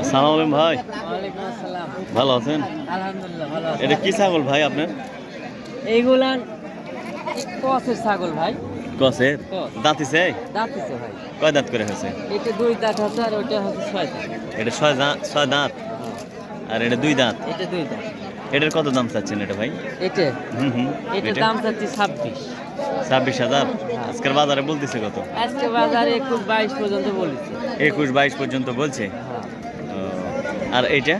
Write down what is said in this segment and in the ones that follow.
আসসালামু আলাইকুম ভাই। ভালো আছেন? আলহামদুলিল্লাহ ভালো আছি। এটা কি ছাগল ভাই আপনার? এইগুলান কসের ছাগল ভাই। কসে। দাঁতিছে দাঁতিছে ভাই। কয় দাঁত করে হয়েছে? এটা দুই দাঁত হচ্ছে আর ওইটা হচ্ছে ছয় দাঁত। এটা ছয় দাঁত ছয় দাঁত? আর এটা দুই দাঁত? এটা দুই দাঁত। এটার কত দাম চাচ্ছেন এটা ভাই? এটা? হুম হুম। এটার দাম চাচ্ছি ছাব্বিশ। ছাব্বিশ হাজার? আজকের বাজারে বলতেছে কত? আজকে বাজারে একুশ বাইশ পর্যন্ত বলেছে। একুশ বাইশ পর্যন্ত বলছে? হ্যাঁ। আর এইটা?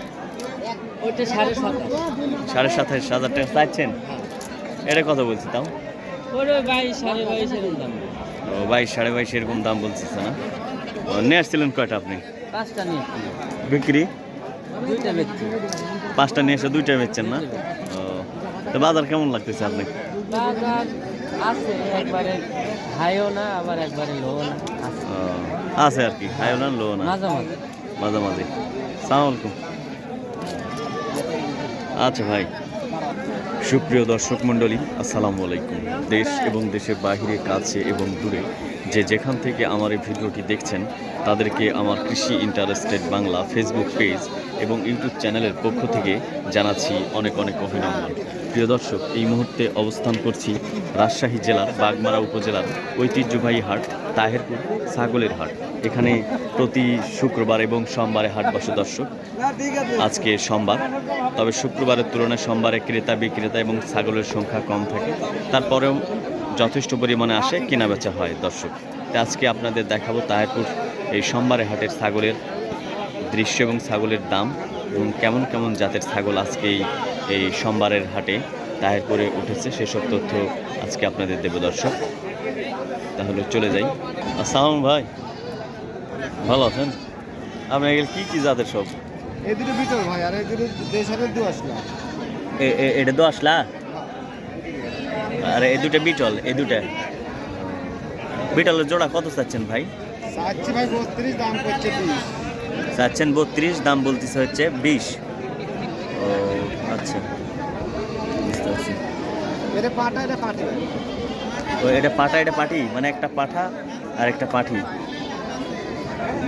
সাড়ে সাতাশ হাজার। টাকা চাচ্ছেন এটা কত বলছে তাও ও বাইশ সাড়ে বাইশ এরকম দাম বলতেছে না? নিয়ে আসছিলেন কয়টা আপনি? পাঁচটা বিক্রি? পাঁচটা নিয়ে এসে দুইটা বেচছেন না? ও তো বাজার কেমন লাগতেছে আপনি আছে একবারে হাইও না আবার একবারে লো না আছে। আর কি হাইও না লো না? মাঝামাঝি। মাঝামাঝি। আলাইকুম আচ্ছা ভাই, সুপ্রিয় দর্শক মণ্ডলী, আসসালামু আলাইকুম। দেশ এবং দেশের বাহিরে, কাছে এবং দূরে যে যেখান থেকে আমার এই ভিডিওটি দেখছেন, তাদেরকে আমার কৃষি ইন্টারেস্টেড বাংলা ফেসবুক পেজ এবং ইউটিউব চ্যানেলের পক্ষ থেকে জানাচ্ছি অনেক অনেক অভিনন্দন। প্রিয় দর্শক, এই মুহূর্তে অবস্থান করছি রাজশাহী জেলার বাগমারা উপজেলার ঐতিহ্যবাহী হাট, তাহেরপুর ছাগলের হাট। এখানে প্রতি শুক্রবার এবং সোমবারে হাট বসে দর্শক। আজকে সোমবার, তবে শুক্রবারের তুলনায় সোমবারে ক্রেতা বিক্রেতা এবং ছাগলের সংখ্যা কম থাকে। তারপরেও যথেষ্ট পরিমাণে আসে কেনা বেচা হয় দর্শক। তো আজকে আপনাদের দেখাবো তাহেরপুর এই সোমবারে হাটের ছাগলের দৃশ্য এবং ছাগলের দাম এবং কেমন কেমন জাতের ছাগল আজকে এই সোমবারের হাটে তাহেরপুরে উঠেছে সেসব তথ্য আজকে আপনাদের দেব দর্শক। তাহলে চলে যাই। আসসালাম ভাই। ভালো আছেন? আপনার এগুলো কি কি জাতের সব? দুটো বিটল ভাই আর এই দুটো দেশের দু এ- এটা আসলা? আর এই দুটো বিটল এই দুটা। বিটলের জোড়া কত চাচ্ছেন ভাই? চাচ্ছেন বত্রিশ দাম বলতেছে হচ্ছে বিশ। ও আচ্ছা। বুঝতে পারছি। এটা পাটা এটা পাটি। ও এটা পাঠা এটা পাঠি মানে একটা পাঠা আর একটা পাঠি।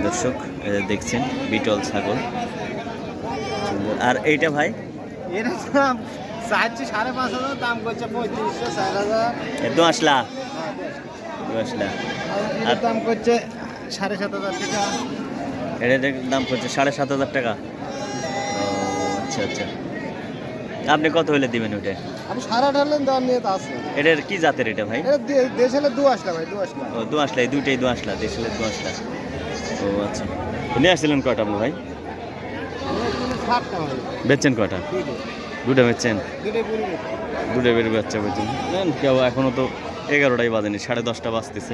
দর্শক দেখছেন বিটল ছাগল। আর এইটা ভাই? এর চাচ্ছি সাড়ে পাঁচ হাজার দাম করছে পঁয়ত্রিশশো চার হাজার। আসলা? আর দাম করছে সাড়ে সাত হাজার টাকা। এটার দাম পড়ছে সাড়ে সাত হাজার টাকা? আচ্ছা আচ্ছা। আপনি কত হলে দিবেন ওটা? আমি সারা ঢালেন দাম নিয়ে তো আছে। এটার কি জাতের এটা ভাই? দেশের দু আসলা ভাই দু আসলা। ও দু আসলা দুইটাই দু আসলা দেশের দু আসলা। ও আচ্ছা। নিয়ে আসছিলেন কয়টা আপনি ভাই? বেচছেন কয়টা? দুটো বেচছেন? দুটো বের বাচ্চা বেচছেন নেন কেউ এখনও তো এগারোটাই বাজেনি সাড়ে দশটা বাজতেছে।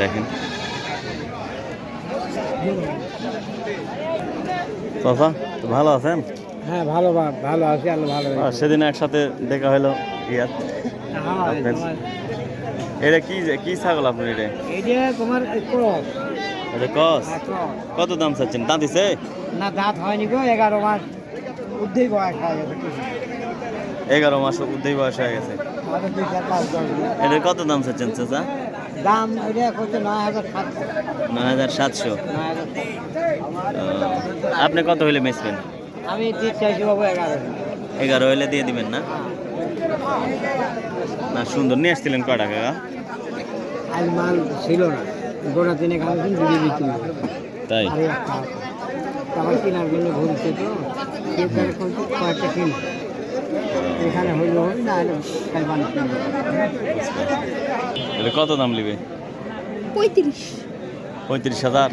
দেখেন। চাচা তো ভালো আছেন? হ্যাঁ ভালো ভালো আছে আল্লাহ ভালো সেদিন একসাথে দেখা হলো ইয়ার এটা কি কি ছাগল আপনার এটা? এইটা তোমার ক্রস। এটা কস কত দাম চাচ্ছেন? দাঁতিছে না দাঁত হয়নি গো এগারো মাস। উদ্ধেই বয়স হয়ে গেছে এগারো মাস উদ্যোগ বয়স হয়ে গেছে। দিন। এটার কত দাম চাচ্ছেন চাচা? দাম নয় হাজার সাতশো। নয় হাজার। আপনি কত হইলে বেচবেন? আমি দিক চাইছি বাবু এগারো। এগারো হইলে দিয়ে দিবেন না? না সুন্দর। নিয়ে আসছিলেন কয় টাকা? আজ মাল ছিল না। গোটা খাওয়াছেন দুটো তাই? কেনার জন্য ঘুরছে তো। কয়েকটা এখানে হইল না হলে কত দাম নিবে? পঁয়ত্রিশ। পঁয়ত্রিশ হাজার?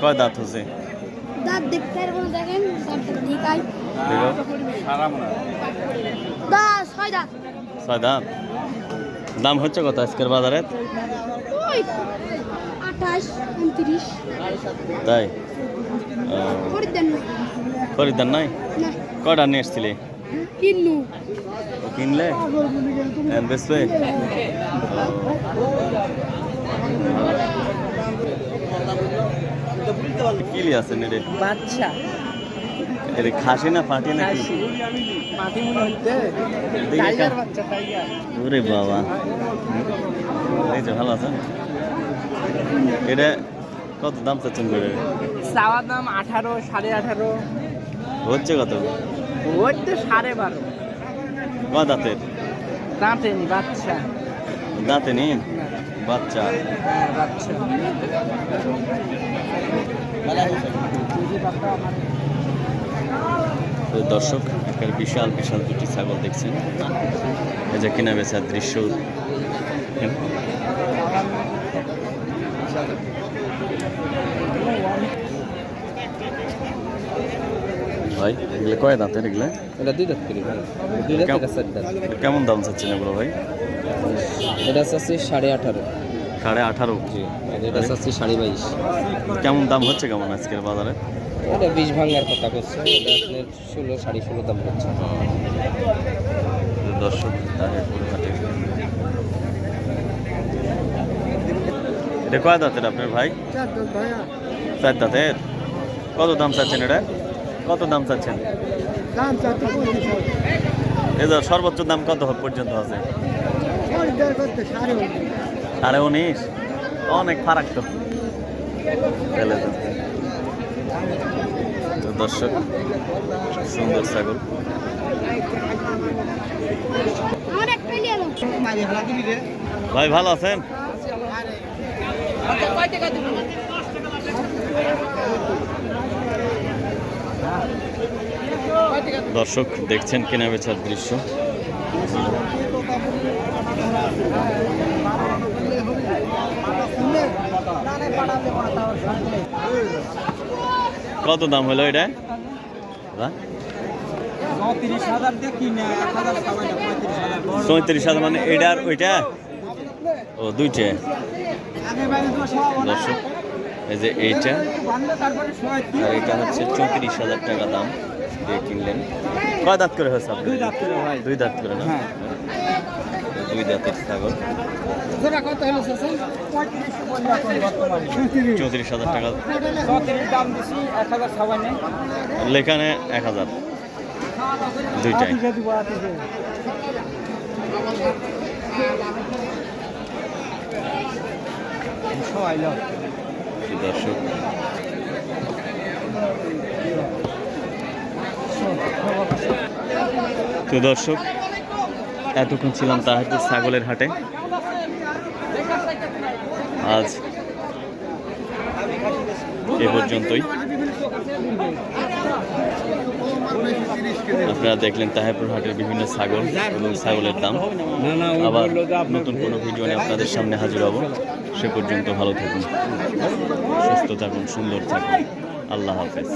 কয় দাঁত হচ্ছে? দাঁত দেখতে পারব না দেখেন দাঁতটা দেখাই দেখো। দাঁত ছয় দাঁত। ছয় দাঁত? দাম হচ্ছে কত আজকের বাজারে? আঠাশ উনত্রিশ। তাই? খরিদ্দার নাই? না। কয়টা নিয়ে এসছিলে? কিনলে। এখন বেচবে কিলি আছে নেড়ে বাচ্চা। এটা খাসি না পাটি না কি মাটি মনে হচ্ছে। টাইগার বাচ্চা টাইগার। ওরে বাবা। এই যে ভালো আছেন? এটা কত দাম চাচ্ছেন করে? চাওয়ার দাম আঠারো সাড়ে আঠারো। হচ্ছে কত? তো সাড়ে বারো। ক দাঁতের? দাঁতেনি বাচ্চা। দাঁতে নিন বাচ্চা। হ্যাঁ বাচ্চা। দর্শক একটা বিশাল বিশাল দুটি ছাগল দেখছেন। এই যে কেনা বেচার দৃশ্য। ভাই? এগুলো কয় দাঁতের এগুলো? এটা দুই দাঁত করি ভাই। দুই দাঁত এটা চার দাঁত। কেমন দাম চাচ্ছেন এগুলো ভাই? এটা চাচ্ছি সাড়ে আঠারো। সাড়ে আঠারো? জি এটা চাচ্ছি সাড়ে বাইশ। কেমন দাম হচ্ছে কেমন আজকের বাজারে? এটা বিশ ভাঙার কথা করছে এটা আপনার ষোলো সাড়ে ষোলো দাম করছে দর্শক এটা কয় দাঁতের আপনার ভাই? চার দাঁতের? কত দাম চাচ্ছেন এটা? কত দাম চাচ্ছেন? এটা সর্বোচ্চ দাম কত পর্যন্ত আছে? সাড়ে উনিশ। অনেক ফারাক তো। তাহলে তো। তো দর্শক সুন্দর ছাগল। ভাই ভালো আছেন? দর্শক দেখছেন কেনা বেচার দৃশ্য। কত দাম হলো এটা? পঁয়ত্রিশ হাজার মানে এটা আর ওইটা? ও, দুইটা। দর্শক এই যে এইটা। আর এটা হচ্ছে চৌত্রিশ হাজার টাকা দাম দিয়ে কিনলেন। কয় দাঁত করে হয়েছে দুই দাঁত করে ভাই। দুই দাঁত করে না? হ্যাঁ। দুই দাঁতের ছাগল। চৌত্রিশ হাজার টাকা। লেখানে এক হাজার। দুইটাই। সবাই দর্শক। তো দর্শক, এতক্ষণ ছিলাম তাহিরপুর ছাগলের হাটে। আজ এ পর্যন্তই। আপনারা দেখলেন তাহিরপুর হাটের বিভিন্ন ছাগল এবং ছাগলের দাম। আবার নতুন কোনো ভিডিও নিয়ে আপনাদের সামনে হাজির হব। সে পর্যন্ত ভালো থাকুন সুস্থ থাকুন সুন্দর থাকুন। আল্লাহ হাফেজ।